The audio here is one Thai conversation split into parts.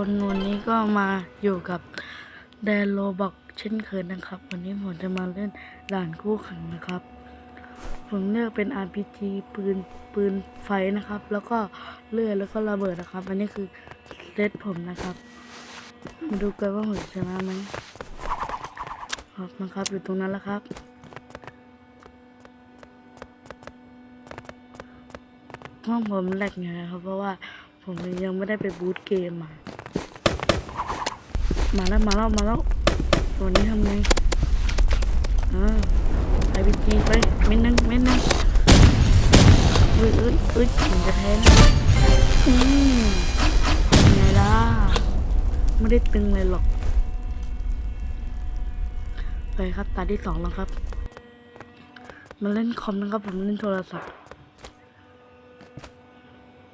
คนวันนี้ก็มาอยู่กับแดนโลบอกเช่นเคยนะครับ วันนี้ผมจะมาเล่นด่านคู่แข่งนะครับ ผมเลือกเป็น RPG ปืนปืนไฟนะครับ แล้วก็เลื่อยแล้วก็ระเบิดนะครับ อันนี้คือเลดผมนะครับ มาดูกันว่าผมจะชนะไหมครับนะครับอยู่ตรงนั้นแล้วครับห้องผมแหลกไงครับเพราะว่าผมยังไม่ได้ไปบูตเกมมา มาแล้วมาแล้วมาแล้วตัวนี้ทำไงอ่าไอพีจีไปเม็ดนึงเม็ดนึงอุ้ยอุ้ยอุ้ยผมจะแพ้นะอืมไงล่ะไม่ได้ตึงเลยหรอกไปครับตาที่สองแล้วครับมาเล่นคอมนะครับ ผมเล่นโทรศัพท์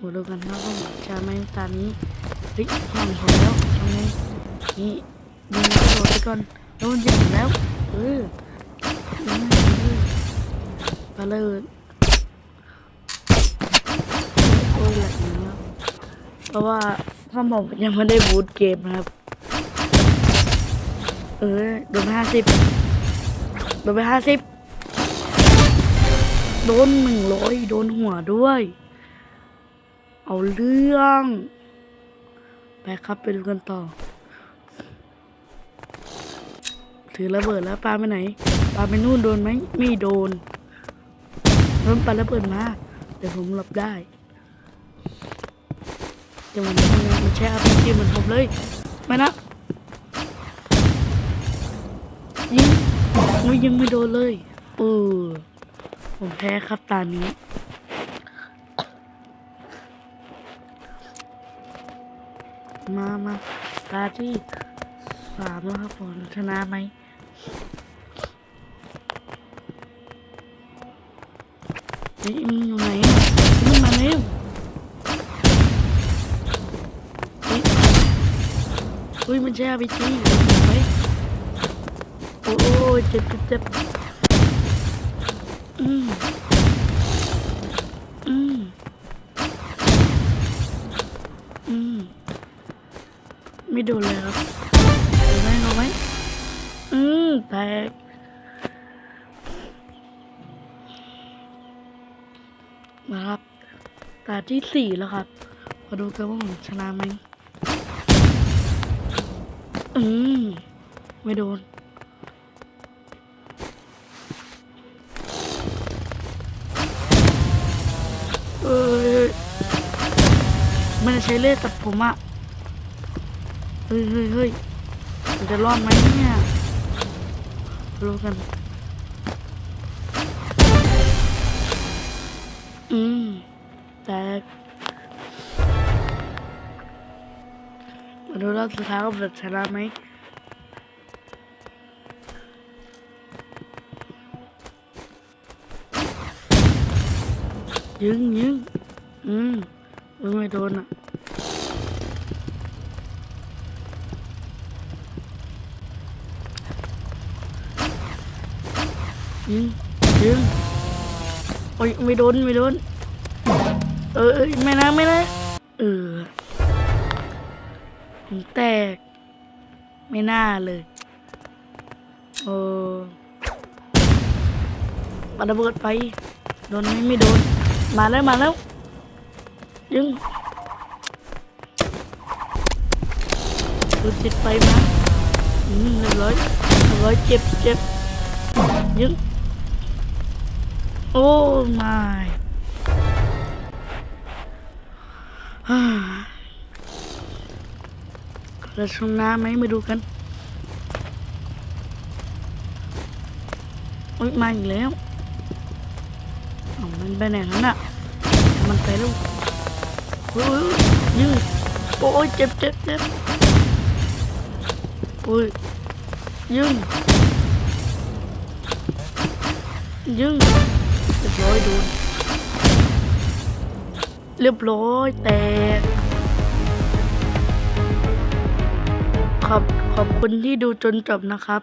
มาดูกันครับว่าจะไม่ตานี้เฮ้ยห่างผมแล้วทำไง นี่ยิงกระโดดไปก่อนโดนยิงแล้วเออไปเลยโอ้ยแหลกนะครับเพราะว่าพ่อผมยังไม่ได้บูตเกมนะครับ เออโดนห้าสิบโดนไปห้าสิบโดนหนึ่งร้อยโดนหัวด้วย เอาเรื่อง ไปครับไปดูกันต่อ ถือระเบิดแล้วปาไปไหนปาไปนู่นโดนไหมไม่โดนโดนปาระเบิดมาเดี๋ยวผมหลบได้จังหวะนี้มันมันแช่อาพีจีเหมือนผมเลยไม่นะยิงไม่ยิงไม่โดนเลยเออผมแพ้ครับตานี้มามาตาที่สามแล้วครับผมชนะไหม นี่มึงอยู่ไหนมึงมาเร็วเฮ้ยมันใช่อาพีจีไปโอ้ยเจ็บเจ็บเจ็บอืมอืมอืมไม่โดนเลยครับ มแตกมาครับตาที่สี่แล้วครับ มาดูกันว่าผมชนะไหมอืม ไม่โดน เอ้ยไม่ได้ใช้เลือดตัดผมอะเฮ้ยเฮ้ยเฮ้ยจะรอดไหมเนี่ย รู้กันอืมแต่มาดูรอบสุดท้ ยิงยิงโดนอะยิงยิงโอ้ยไม่โดนไม่โดน เออเอยไม่นะไม่นะเออผมแตก ไม่น่าเลยโอ้ปาระเบิดไป โดนไหมไม่โดน มาแล้วมาแล้วยิงดูติดไปมาอืมเรียบร้อยเรียบร้อยเจ็บเจ็บยึง โอ้ไม่ฮ่าเราชนะไหมมาดูกัน โอ๊ยมาอีกแล้วมันไปไหนแล้วน่ะ มันไปลูกโอ้ยยืดโอ้ยเจ็บเจ็บเจ็บโอ้ยยืดยึง เรียบร้อยโดนเรียบร้อยแต่ขอบขอบคุณที่ดูจนจบนะครับ